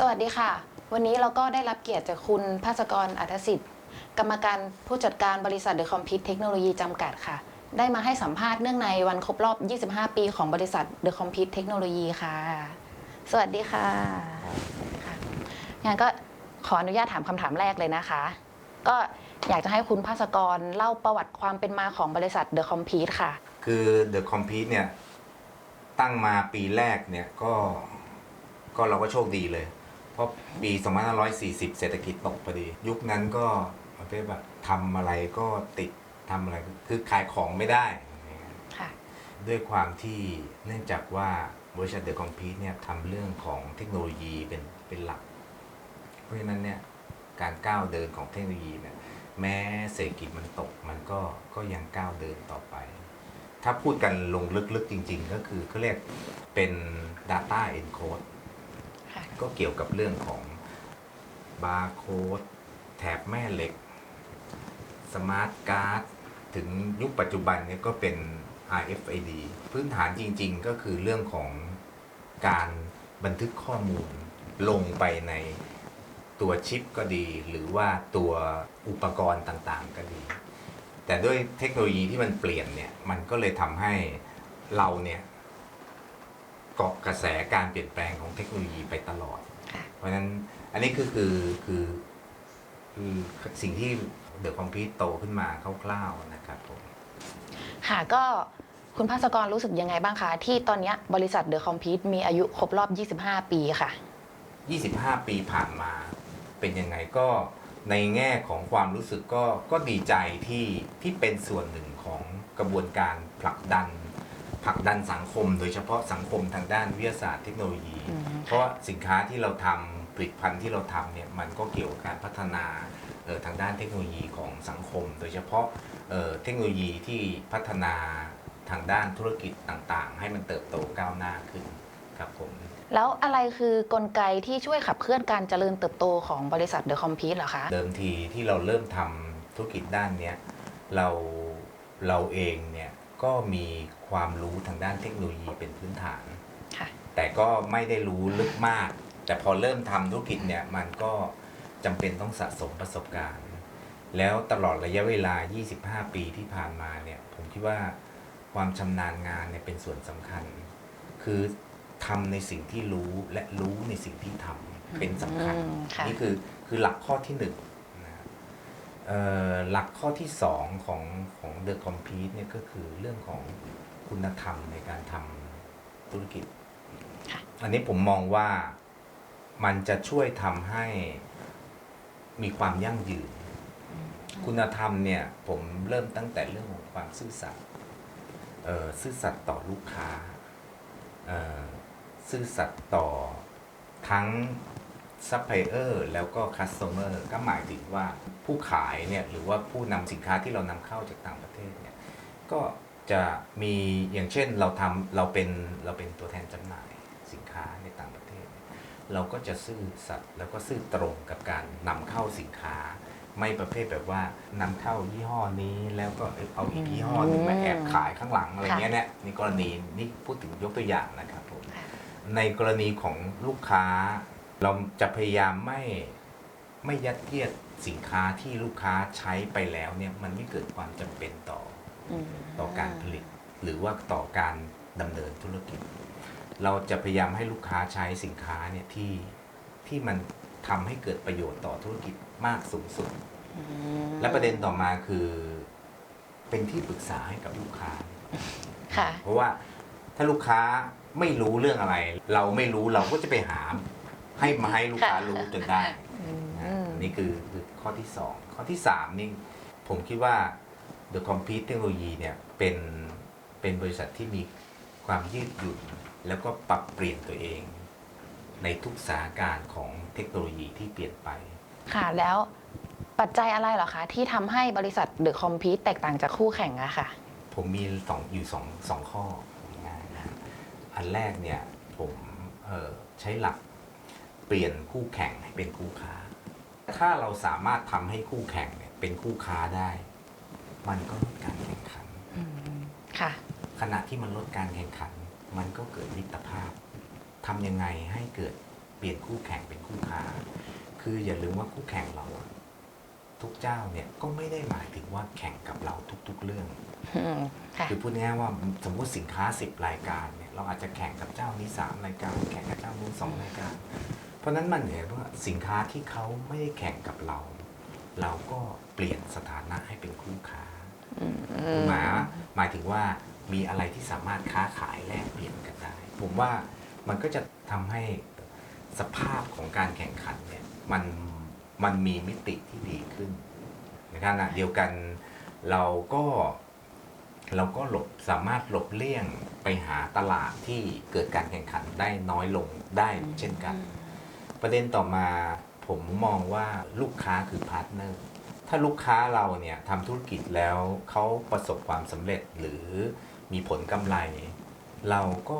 สวัสดีค่ะ วันนี้เราก็ได้รับเกียรติจากคุณภาสกรอัธสิทธิ์ กรรมการผู้จัดการบริษัทเดอะคอมพิวเทคโนโลยีจำกัดค่ะ ได้มาให้สัมภาษณ์เนื่องในวันครบรอบ 25 ปีของบริษัทเดอะคอมพิวเทคโนโลยีค่ะ สวัสดีค่ะสวัสดีค่ะงั้นก็ขออนุญาตถามคำถามแรกเลยนะคะ ก็อยากจะให้คุณภาสกรเล่าประวัติความเป็นมาของบริษัทเดอะคอมพิวค่ะ คือ The Compete เนี่ยตั้งมาปีแรกเนี่ยก็ก็เราก็โชคดีเลย เพราะปี2540 เศรษฐกิจตกพอดี ยุคนั้นก็ประเภทแบบทำอะไรก็ติดทำอะไรคือขายของไม่ได้ ค่ะ ด้วยความที่เนื่องจากว่าบริษัท The Compete เนี่ยทำเรื่องของเทคโนโลยีเป็นเป็นหลัก เพราะฉะนั้นเนี่ยการก้าวเดินของเทคโนโลยีเนี่ยแม้เศรษฐกิจมันตกมันก็ก็ยังก้าวเดินต่อไป ถ้าพูดกันลงลึกๆจริง ๆ ก็คือเขาเรียกเป็น Data Encode ค่ะ ก็เกี่ยวกับเรื่องของบาร์โค้ดแถบแม่เหล็ก สมาร์ทการ์ด ถึงยุคปัจจุบันเนี่ยก็เป็น RFID พื้นฐานจริงๆ ก็คือเรื่องของการบันทึกข้อมูลลงไปในตัวชิปก็ดี หรือว่าตัวอุปกรณ์ต่างๆ ก็ดี แต่ด้วยเทคโนโลยีที่มันเปลี่ยนเนี่ย มันก็เลยทำให้เราเนี่ย เกาะกระแสการเปลี่ยนแปลงของเทคโนโลยีไปตลอดค่ะเพราะฉะนั้นอันนี้คือคือคือคือสิ่งที่เดอะคอมพิวโตขึ้นมาคร่าวๆนะครับผมค่ะก็คุณภาสกรรู้สึกยังไงบ้างคะ ที่ตอนเนี้ยบริษัทเดอะคอมพิวมีอายุครบรอบ 25 ปีค่ะ 25 ปีผ่านมาเป็นยังไงก็ในแง่ของความรู้สึกก็ก็ดีใจที่ที่เป็นส่วนหนึ่งของกระบวนการผลักดัน ผลักดันสังคม โดยเฉพาะสังคมทางด้านวิทยาศาสตร์เทคโนโลยีอืมเพราะว่าสินค้าที่เราทำผลิตภัณฑ์ที่เราทำเนี่ยมันก็เกี่ยวกับการพัฒนาเอ่อทางด้านเทคโนโลยีของสังคม โดยเฉพาะเอ่อเทคโนโลยีที่พัฒนาทางด้านธุรกิจต่างๆ ให้มันเติบโตก้าวหน้าขึ้นครับผมแล้วอะไรคือกลไกที่ช่วยขับเคลื่อนการเจริญเติบโตของบริษัทเดอะคอมพิวเหรอคะ เดิมทีที่เราเริ่มทำธุรกิจด้านเนี้ยเราเราเองเนี่ย ก็มีความรู้ทางด้านเทคโนโลยีเป็นพื้นฐานค่ะแต่ก็ไม่ได้รู้ลึกมาก แต่พอเริ่มทำธุรกิจเนี่ยมันก็จำเป็นต้องสะสมประสบการณ์ แล้วตลอดระยะเวลา 25 ปีที่ผ่านมาเนี่ยผมคิดว่าความชำนาญงานเนี่ยเป็นส่วนสำคัญ คือทำในสิ่งที่รู้และรู้ในสิ่งที่ทำเป็นสำคัญอืมค่ะนี่คือคือหลักข้อที่หนึ่งนะครับเอ่อ หลักข้อที่สองของของ The Compete เนี่ยก็คือเรื่องของคุณธรรมในการทำธุรกิจค่ะอันนี้ผมมองว่ามันจะช่วยทำให้มีความยั่งยืน คุณธรรมเนี่ยผมเริ่มตั้งแต่เรื่องของความซื่อสัตย์เอ่อซื่อสัตย์ต่อลูกค้าเอ่อซื่อสัตย์ต่อทั้ง ซัพพลายเออร์แล้วก็คัสเตอร์ก็หมายถึงว่าผู้ขายเนี่ยหรือว่าผู้นำสินค้าที่เรานำเข้าจากต่างประเทศเนี่ยก็จะมีอย่างเช่นเราทำเราเป็นเราเป็นตัวแทนจำหน่ายสินค้าในต่างประเทศ เราก็จะซื่อสัตย์แล้วก็ซื่อตรงกับการนำเข้าสินค้า ไม่ประเภทแบบว่านำเข้ายี่ห้อนี้แล้วก็เอาอีกยี่ห้อหนึงมาแอบขายข้างหลังอะไรเงี้ยเนี่ยนี่กรณีนี่พูดถึงยกตัวอย่างนะครับผมค่ะในกรณีของลูกค้า เราจะพยายามไม่ไม่ยัดเยียดสินค้าที่ลูกค้าใช้ไปแล้วเนี่ยมันไม่เกิดความจำเป็นต่ออืมต่อการผลิต หรือว่าต่อการดำเนินธุรกิจ เราจะพยายามให้ลูกค้าใช้สินค้าเนี่ยที่ที่มันทำให้เกิดประโยชน์ต่อธุรกิจมากสูงสุดอืมและประเด็นต่อมาคือ เป็นที่ปรึกษาให้กับลูกค้าค่ะเพราะว่าถ้าลูกค้าไม่รู้เรื่องอะไร เราไม่รู้เราก็จะไปหา ให้มาให้ลูกค้าค่ะรู้จนได้อืมนะนี่คือคือข้อที่สองข้อที่สามนี่ผมคิดว่า The Compete เทคโนโลยีเนี่ยเป็นเป็นบริษัทที่มีความยืดหยุ่น แล้วก็ปรับเปลี่ยนตัวเอง ในทุกสถานการณ์ของเทคโนโลยีที่เปลี่ยนไป ค่ะ แล้วปัจจัยอะไรเหรอคะ ที่ทำให้บริษัทเดอะคอมพิวแตกต่างจากคู่แข่งอะค่ะ ผมมีสองอยู่สองสองข้อง่ายๆนะอันแรกเนี่ยผมเอ่อใช้หลัก เปลี่ยนคู่แข่งให้เป็นคู่ค้า ถ้าเราสามารถทำให้คู่แข่งเนี่ยเป็นคู่ค้าได้ มันก็ลดการแข่งขันอืมค่ะ ขณะที่มันลดการแข่งขัน มันก็เกิดมิตรภาพทำยังไงให้เกิดเปลี่ยนคู่แข่งเป็นคู่ค้า คืออย่าลืมว่าคู่แข่งเราอะทุกเจ้าเนี่ยก็ไม่ได้หมายถึงว่าแข่งกับเราทุก ๆ เรื่องอืมค่ะคือพูดง่ายๆว่าสมมติสินค้า 10 รายการเนี่ยเราอาจจะแข่งกับเจ้านี้3รายการ แข่งกับเจ้านู้นสองรายการเพ ราะฉะนั้นมันเห็นว่าสินค้าที่เขาไม่ได้แข่งกับเรา เราก็เปลี่ยนสถานะให้เป็นคู่ค้าอืมหมายหมายถึงว่ามีอะไรที่สามารถค้าขายแลกเปลี่ยนกันได้ ผมว่ามันก็จะทำให้สภาพของการแข่งขันเนี่ยมันมันมีมิติที่ดีขึ้นในขณะเดียวกันเราก็เราก็หลบสามารถหลบเลี่ยงไปหาตลาดที่เกิดการแข่งขันได้น้อยลงได้เช่นกัน ประเด็นต่อมาผมมองว่าลูกค้าคือพาร์ทเนอร์ถ้าลูกค้าเราเนี่ยทำธุรกิจแล้วเขาประสบความสำเร็จหรือมีผลกำไร เราก็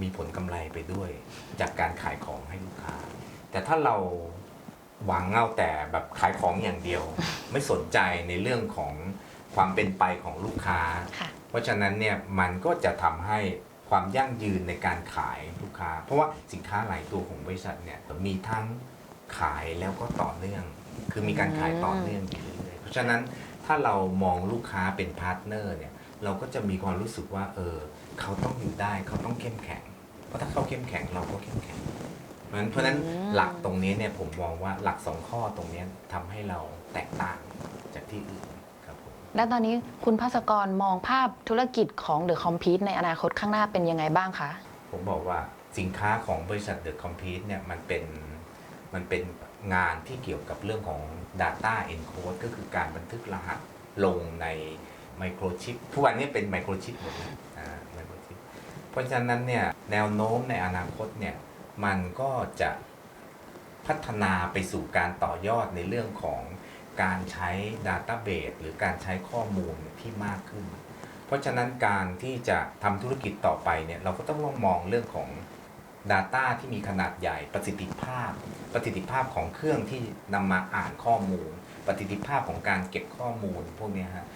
มีผลกำไรไปด้วย จากการขายของให้ลูกค้า แต่ถ้าเราหวังเอาแต่แบบขายของอย่างเดียว ไม่สนใจในเรื่องของความเป็นไปของลูกค้าค่ะเพราะฉะนั้นเนี่ยมันก็จะทำให้ ความยั่งยืนในการขายลูกค้า เพราะว่าสินค้าหลายตัวของบริษัทเนี่ยมีทั้งขายแล้วก็ต่อเนื่อง คือมีการขายต่อเนื่องอยู่เรื่อยๆเพราะฉะนั้นถ้าเรามองลูกค้าเป็นพาร์ทเนอร์เนี่ยเราก็จะมีความรู้สึกว่าเออเขาต้องอยู่ได้เขาต้องเข้มแข็ง เพราะถ้าเขาเข้มแข็งเราก็เข้มแข็งเพราะฉะนั้นเพราะฉะนั้นหลักตรงนี้เนี่ยผมมองว่าหลักสองข้อตรงนี้ทำให้เราแตกต่างจากที่อื่น แล้วตอนนี้คุณภาสกรมองภาพธุรกิจของเดอะคอมพิวในอนาคตข้างหน้าเป็นยังไงบ้างคะ ผมบอกว่าสินค้าของบริษัท The Compete เนี่ยมันเป็นมันเป็นงานที่เกี่ยวกับเรื่องของ Data Encode ก็คือการบันทึกรหัสลงในไมโครชิปทุกวันนี้เป็นไมโครชิปหมดเลยอ่าไมโครชิปเพราะฉะนั้นเนี่ยแนวโน้มในอนาคตเนี่ยมันก็จะพัฒนาไปสู่การต่อยอดในเรื่องของ การใช้ Database หรือการใช้ข้อมูลที่มากขึ้น เพราะฉะนั้นการที่จะทำธุรกิจต่อไปเนี่ยเราก็ต้องมองเรื่องของ Data ที่มีขนาดใหญ่ประสิทธิภาพ ประสิทธิภาพของเครื่องที่นำมาอ่านข้อมูล ประสิทธิภาพของการเก็บข้อมูลพวกนี้ฮะ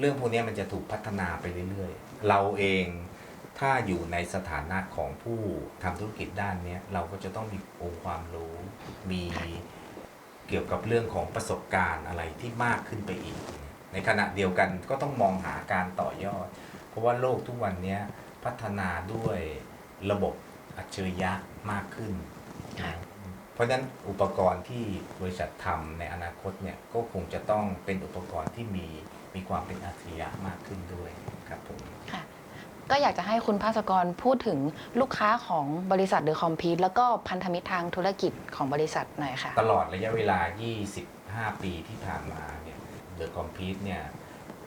เรื่องพวกนี้มันจะถูกพัฒนาไปเรื่อยๆ เราเองถ้าอยู่ในสถานะของผู้ทำธุรกิจด้านนี้เราก็จะต้องมีองค์ความรู้มี เกี่ยวกับเรื่องของประสบการณ์อะไรที่มากขึ้นไปอีก ในขณะเดียวกันก็ต้องมองหาการต่อยอด เพราะว่าโลกทุกวันนี้พัฒนาด้วยระบบอัจฉริยะมากขึ้น เพราะฉะนั้นอุปกรณ์ที่บริษัททำในอนาคตเนี่ยก็คงจะต้องเป็นอุปกรณ์ที่มีมีความเป็นอัจฉริยะมากขึ้นด้วยครับผมค่ะ ก็อยากจะให้คุณภาสกรพูดถึงลูกค้าของบริษัทเดอะคอมพิวแล้วก็พันธมิตรทางธุรกิจของบริษัทหน่อยค่ะ ตลอดระยะเวลา 25 ปีที่ผ่านมาเนี่ยเดอะคอมพีทเนี่ย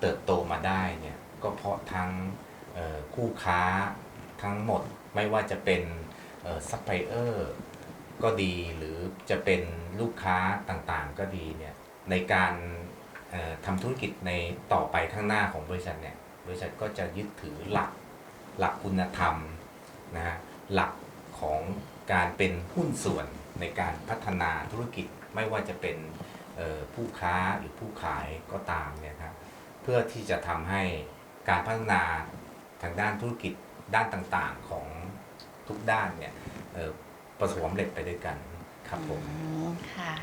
เติบโตมาได้เนี่ยก็เพราะทั้งคู่ค้าทั้งหมดไม่ว่าจะเป็นซัพพลายเออร์ก็ดีหรือจะเป็นลูกค้าต่างๆก็ดีเนี่ยในการทำธุรกิจในต่อไปข้างหน้าของบริษัทเนี่ยบริษัทก็จะยึดถือหลัก หลักคุณธรรมนะฮะหลักของการเป็นหุ้นส่วนในการพัฒนาธุรกิจไม่ว่าจะเป็นผู้ค้าหรือผู้ขายก็ตามเนี่ยครับเพื่อที่จะทำให้การพัฒนาทางด้านธุรกิจด้านต่างๆของทุกด้านเนี่ยประสบความสำเร็จไปด้วยกันครับผมอืมค่ะ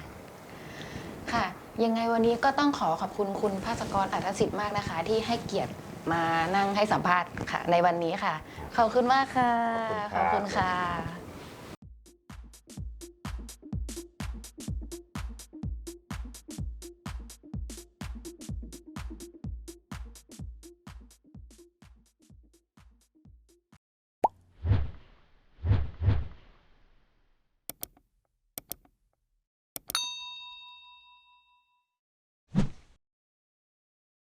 ค่ะ ยังไงวันนี้ก็ต้องขอขอบคุณคุณภาสกรอัธสิทธิ์มากนะคะ ที่ให้เกียรติ มานั่งให้สัมภาษณ์ค่ะ ในวันนี้ค่ะ ขอบคุณมากค่ะขขออบบคุคุณณครัค่ะบ